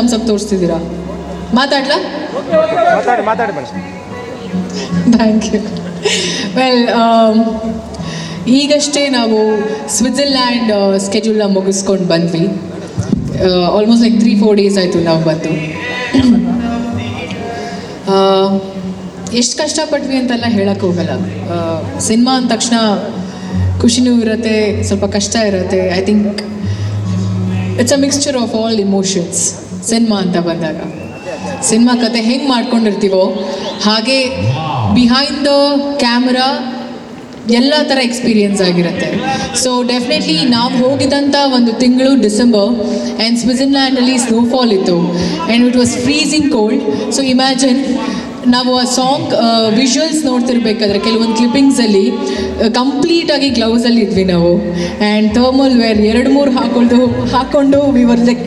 Thumbs up ತೋರಿಸ್ತಿದ್ದೀರಾ? ಮಾತಾಡ್ಲಾ? Thank you well ಈಗಷ್ಟೇ ನಾವು ಸ್ವಿಟ್ಜರ್ಲ್ಯಾಂಡ್ ಸ್ಕೆಡ್ಯೂಲ್ನ ಮುಗಿಸ್ಕೊಂಡು ಬಂದ್ವಿ. Almost like three four days ಆಯಿತು ನಾವು ಬಂದು. ಎಷ್ಟು ಕಷ್ಟಪಟ್ವಿ ಅಂತೆಲ್ಲ ಹೇಳಕ್ಕೆ ಹೋಗಲ್ಲ. ಸಿನಿಮಾ ಅಂದ ತಕ್ಷಣ ಖುಷಿನೂ ಇರುತ್ತೆ ಸ್ವಲ್ಪ ಕಷ್ಟ ಇರುತ್ತೆ. I think it's a mixture of all emotions cinema ಅಂತ ಬಂದಾಗ. ಸಿನಿಮಾ ಕತೆ ಹೆಂಗೆ ಮಾಡ್ಕೊಂಡಿರ್ತೀವೋ, ಹಾಗೆ ಬಿಹೈಂಡ್ ದ ಕ್ಯಾಮ್ರಾ ಎಲ್ಲ ಥರ ಎಕ್ಸ್ಪೀರಿಯನ್ಸ್ ಆಗಿರುತ್ತೆ. ಸೊ ಡೆಫಿನೆಟ್ಲಿ ನಾವು ಹೋಗಿದ್ದಂಥ ಒಂದು ತಿಂಗಳು ಡಿಸೆಂಬರ್ ಆ್ಯಂಡ್ ಸ್ವಿಟ್ಜರ್ಲ್ಯಾಂಡಲ್ಲಿ ಸ್ನೋಫಾಲ್ ಇತ್ತು. And it was freezing cold so imagine ನಾವು ಆ ಸಾಂಗ್ ವಿಜುವಲ್ಸ್ ನೋಡ್ತಿರ್ಬೇಕಾದ್ರೆ, ಕೆಲವೊಂದು ಕ್ಲಿಪ್ಪಿಂಗ್ಸಲ್ಲಿ ಕಂಪ್ಲೀಟಾಗಿ ಗ್ಲೌಸಲ್ಲಿ ಇದ್ವಿ ನಾವು. ಆ್ಯಂಡ್ ಥರ್ಮಲ್ ವೇರ್ ಎರಡು ಮೂರು ಹಾಕೊಂಡು ಹಾಕ್ಕೊಂಡು we wear like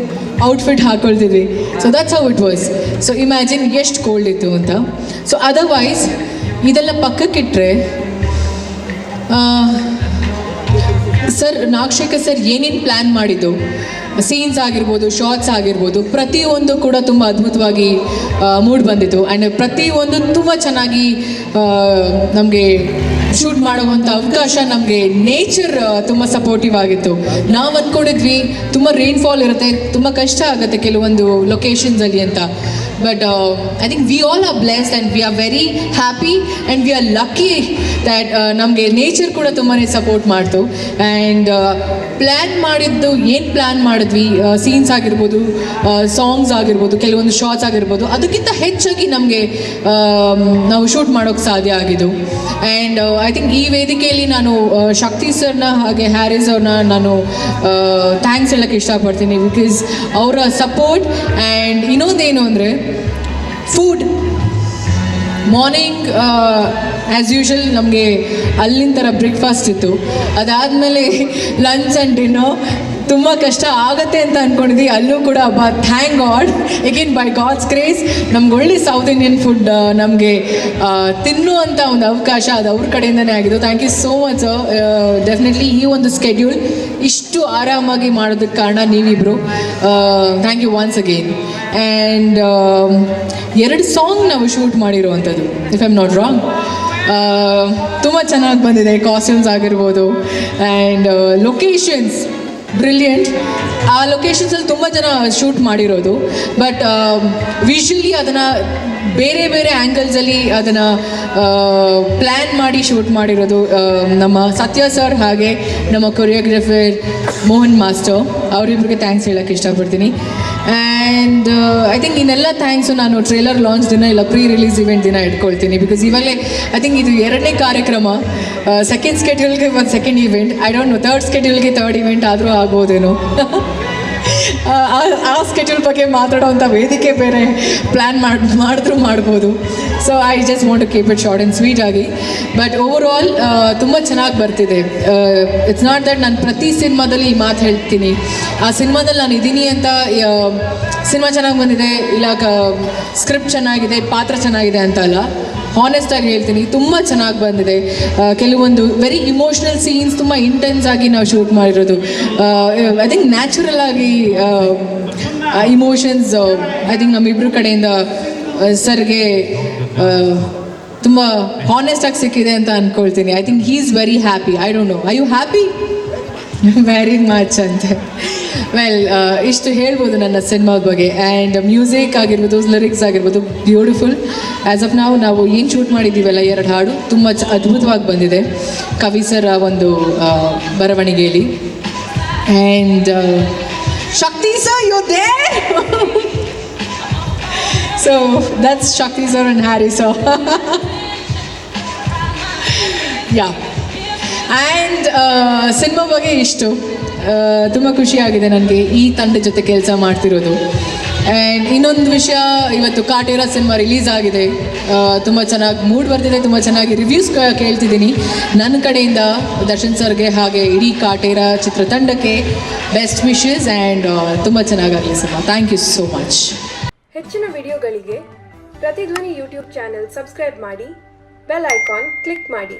outfit ಹಾಕೊಳ್ತಿದ್ವಿ. So that's how it was so imagine ಎಷ್ಟು ಕೋಲ್ಡ್ ಇತ್ತು ಅಂತ. ಸೊ ಅದರ್ವೈಸ್ ಇದೆಲ್ಲ ಪಕ್ಕಕ್ಕಿಟ್ಟರೆ ಸರ್ ನಾಗಶೇಖರ್ ಸರ್ ಏನೇನು ಪ್ಲ್ಯಾನ್ ಮಾಡಿದ್ದು? ಸೀನ್ಸ್ ಆಗಿರ್ಬೋದು ಶಾರ್ಟ್ಸ್ ಆಗಿರ್ಬೋದು, ಪ್ರತಿಯೊಂದು ಕೂಡ ತುಂಬ ಅದ್ಭುತವಾಗಿ ಮೂಡ್ ಬಂದಿತ್ತು. ಆ್ಯಂಡ್ ಪ್ರತಿಯೊಂದು ತುಂಬ ಚೆನ್ನಾಗಿ ನಮಗೆ ಶೂಟ್ ಮಾಡುವಂತ ಅವಕಾಶ ನಮಗೆ ನೇಚರ್ ತುಂಬ ಸಪೋರ್ಟಿವ್ ಆಗಿತ್ತು. ನಾವು ಅಂದ್ಕೊಂಡಿದ್ವಿ ತುಂಬ ರೈನ್ಫಾಲ್ ಇರುತ್ತೆ, ತುಂಬ ಕಷ್ಟ ಆಗುತ್ತೆ ಕೆಲವೊಂದು ಲೊಕೇಶನ್ಸಲ್ಲಿ ಅಂತ. But I think we all are blessed and we are very happy and we are lucky that ನಮಗೆ ನೇಚರ್ ಕೂಡ ತುಂಬಾ ಸಪೋರ್ಟ್ ಮಾಡ್ತು. ಆ್ಯಂಡ್ ಪ್ಲ್ಯಾನ್ ಮಾಡಿದ್ದು ಏನು ಪ್ಲ್ಯಾನ್ ಮಾಡಿದ್ವಿ ಸೀನ್ಸ್ ಆಗಿರ್ಬೋದು ಸಾಂಗ್ಸ್ ಆಗಿರ್ಬೋದು, ಕೆಲವೊಂದು ಶಾರ್ಟ್ಸ್ ಆಗಿರ್ಬೋದು, ಅದಕ್ಕಿಂತ ಹೆಚ್ಚಾಗಿ ನಮಗೆ ನಾವು ಶೂಟ್ ಮಾಡೋಕ್ಕೆ ಸಾಧ್ಯ ಆಗಿದ್ದು. ಆ್ಯಂಡ್ ಐ ಥಿಂಕ್ ಈ ವೇದಿಕೆಯಲ್ಲಿ ನಾನು ಶಕ್ತಿ ಸರ್ನ ಹಾಗೆ ಹ್ಯಾರಿಸ್ ಅವ್ರನ್ನ ನಾನು ಥ್ಯಾಂಕ್ಸ್ ಹೇಳಕ್ಕೆ ಇಷ್ಟಪಡ್ತೀನಿ ಬಿಕಾಸ್ ಅವರ ಸಪೋರ್ಟ್ ಆ್ಯಂಡ್ ಇನ್ನೊಂದೇನು ಅಂದರೆ ಫುಡ್ ಮಾರ್ನಿಂಗ್ ಆ್ಯಸ್ ಯೂಶಲ್ ನಮಗೆ ಅಲ್ಲಿನ ಥರ ಬ್ರೇಕ್ಫಾಸ್ಟ್ ಇತ್ತು. ಅದಾದಮೇಲೆ ಲಂಚ್ ಆ್ಯಂಡ್ ಡಿನ್ನರ್ ತುಂಬ ಕಷ್ಟ ಆಗತ್ತೆ ಅಂತ ಅಂದ್ಕೊಂಡಿದ್ವಿ ಅಲ್ಲೂ ಕೂಡ ಹಬ್ಬ thank God again by God's grace ನಮ್ಗೆ ಒಳ್ಳೆ ಸೌತ್ ಇಂಡಿಯನ್ ಫುಡ್ ನಮಗೆ ತಿನ್ನುವಂಥ ಒಂದು ಅವಕಾಶ ಅದು ಅವ್ರ ಕಡೆಯಿಂದನೇ ಆಗಿದ್ದು. Thank you so much sir definitely ಈ ಒಂದು ಸ್ಕೆಡ್ಯೂಲ್ ಇಷ್ಟು ಆರಾಮಾಗಿ ಮಾಡೋದಕ್ಕೆ ಕಾರಣ ನೀವಿಬ್ರು. Thank you once again and ಎರಡು ಸಾಂಗ್ ನಾವು ಶೂಟ್ ಮಾಡಿರುವಂಥದ್ದು ಇಫ್ ಐಮ್ ನಾಟ್ ರಾಂಗ್ ತುಂಬ ಚೆನ್ನಾಗಿ ಬಂದಿದೆ ಕಾಸ್ಟ್ಯೂಮ್ಸ್ ಆಗಿರ್ಬೋದು. ಆ್ಯಂಡ್ ಲೊಕೇಶನ್ಸ್ ಬ್ರಿಲಿಯಂಟ್ ಆ ಲೊಕೇಶನ್ಸಲ್ಲಿ ತುಂಬ ಜನ ಶೂಟ್ ಮಾಡಿರೋದು. ಬಟ್ ವಿಶ್ವಲಿ ಅದನ್ನು ಬೇರೆ ಬೇರೆ ಆ್ಯಂಗಲ್ಸಲ್ಲಿ ಅದನ್ನು ಪ್ಲ್ಯಾನ್ ಮಾಡಿ ಶೂಟ್ ಮಾಡಿರೋದು ನಮ್ಮ ಸತ್ಯ ಸರ್ ಹಾಗೆ ನಮ್ಮ ಕೊರಿಯೋಗ್ರಫರ್ ಮೋಹನ್ ಮಾಸ್ಟರ್. ಅವರಿಬ್ರಿಗೆ ಥ್ಯಾಂಕ್ಸ್ ಹೇಳೋಕ್ಕೆ ಇಷ್ಟಪಡ್ತೀನಿ. ಆ್ಯಂಡ್ ಐ ಥಿಂಕ್ ಇನ್ನೆಲ್ಲ ಥ್ಯಾಂಕ್ಸು ನಾನು ಟ್ರೇಲರ್ ಲಾಂಚ್ ದಿನ ಇಲ್ಲ ಪ್ರೀ ರಿಲೀಸ್ ಇವೆಂಟ್ ದಿನ ಇಟ್ಕೊಳ್ತೀನಿ. ಬಿಕಾಸ್ ಇವಾಗಲೇ ಐ ಥಿಂಕ್ ಇದು ಎರಡನೇ ಕಾರ್ಯಕ್ರಮ. ಸೆಕೆಂಡ್ ಸ್ಕೆಡ್ಯೂಲ್ಗೆ ಒಂದು second event I don't know third ಸ್ಕೆಡ್ಯೂಲ್ಗೆ third event ಆದರೂ ಆಗ್ಬೋದೇನೋ. ಆ- ಸ್ಕೆಡ್ಯೂಲ್ ಬಗ್ಗೆ ಮಾತಾಡೋವಂಥ ವೇದಿಕೆ ಬೇರೆ ಪ್ಲ್ಯಾನ್ ಮಾಡಿ, ಮಾಡಿದ್ರೂ ಮಾಡ್ಬೋದು. So I just want to keep it short and sweet ಆಗಿ. ಬಟ್ ಓವರ್ ಆಲ್ ತುಂಬ ಚೆನ್ನಾಗಿ ಬರ್ತಿದೆ. ಇಟ್ಸ್ ನಾಟ್ ದಟ್ ನಾನು ಪ್ರತಿ ಸಿನಿಮಾದಲ್ಲಿ ಈ ಮಾತು ಹೇಳ್ತೀನಿ. ಆ ಸಿನಿಮಾದಲ್ಲಿ ನಾನು ಇದ್ದೀನಿ ಅಂತ ಸಿನಿಮಾ ಚೆನ್ನಾಗಿ ಬಂದಿದೆ, ಇಲ್ಲ ಸ್ಕ್ರಿಪ್ಟ್ ಚೆನ್ನಾಗಿದೆ, ಪಾತ್ರ ಚೆನ್ನಾಗಿದೆ ಅಂತ ಅಲ್ಲ. ಹಾನೆಸ್ಟಾಗಿ ಹೇಳ್ತೀನಿ ತುಂಬ ಚೆನ್ನಾಗಿ ಬಂದಿದೆ. ಕೆಲವೊಂದು ವೆರಿ ಇಮೋಷ್ನಲ್ ಸೀನ್ಸ್ ತುಂಬ ಇಂಟೆನ್ಸ್ ಆಗಿ ನಾವು ಶೂಟ್ ಮಾಡಿರೋದು. ಐ ಥಿಂಕ್ ನ್ಯಾಚುರಲ್ ಆಗಿ ಇಮೋಷನ್ಸ್ ಐ ಥಿಂಕ್ ನಮ್ಮಿಬ್ಬರ ಕಡೆಯಿಂದ ಸರ್ಗೆ ತುಂಬ ಹಾನೆಸ್ಟ್ ಆಗಿ ಸಿಕ್ಕಿದೆ ಅಂತ ಅನ್ಕೊಳ್ತೀನಿ. I think he is very happy I don't know I you happy very much ಅಂತೆ. ವೆಲ್ ಇಷ್ಟು ಹೇಳ್ಬೋದು ನನ್ನ ಸಿನಿಮಾದ ಬಗ್ಗೆ. ಆ್ಯಂಡ್ ಮ್ಯೂಸಿಕ್ ಆಗಿರ್ಬೋದು ಲಿರಿಕ್ಸ್ ಆಗಿರ್ಬೋದು ಬ್ಯೂಟಿಫುಲ್ ಆ್ಯಸ್ ಆಫ್ ನಾವು ನಾವು ಏನು ಶೂಟ್ ಮಾಡಿದ್ದೀವಲ್ಲ ಎರಡು ಹಾಡು, ತುಂಬ ಚ ಅದ್ಭುತವಾಗಿ ಬಂದಿದೆ. ಕವಿ ಸರ್ ಒಂದು ಬರವಣಿಗೆಯಲ್ಲಿ. And Shakti sir you they so that's Shakti sir and Harry sir yeah and cinema ಬಗ್ಗೆ ಇಷ್ಟು. ತುಂಬ ಖುಷಿಯಾಗಿದೆ ನನಗೆ ಈ ತಂಡ ಜೊತೆ ಕೆಲಸ ಮಾಡ್ತಿರೋದು. ಆ್ಯಂಡ್ ಇನ್ನೊಂದು ವಿಷಯ, ಇವತ್ತು ಕಾಟೇರ ಸಿನಿಮಾ ರಿಲೀಸ್ ಆಗಿದೆ. ತುಂಬ ಚೆನ್ನಾಗಿ ಮೂಡ್ ಬರ್ತಿದೆ, ತುಂಬ ಚೆನ್ನಾಗಿ ರಿವ್ಯೂಸ್ ಕೇಳ್ತಿದ್ದೀನಿ. ನನ್ನ ಕಡೆಯಿಂದ ದರ್ಶನ್ ಸರ್ಗೆ ಹಾಗೆ ಇಡೀ ಕಾಟೇರ ಚಿತ್ರತಂಡಕ್ಕೆ ಬೆಸ್ಟ್ ವಿಶಸ್ ಆ್ಯಂಡ್ ತುಂಬ ಚೆನ್ನಾಗಾಗಲಿ cinema thank you so much ಹೆಚ್ಚಿನ ವಿಡಿಯೋಗಳಿಗೆ ಪ್ರತಿಧ್ವನಿ ಯೂಟ್ಯೂಬ್ ಚಾನೆಲ್ ಸಬ್ಸ್ಕ್ರೈಬ್ ಮಾಡಿ, ಬೆಲ್ ಐಕಾನ್ ಕ್ಲಿಕ್ ಮಾಡಿ.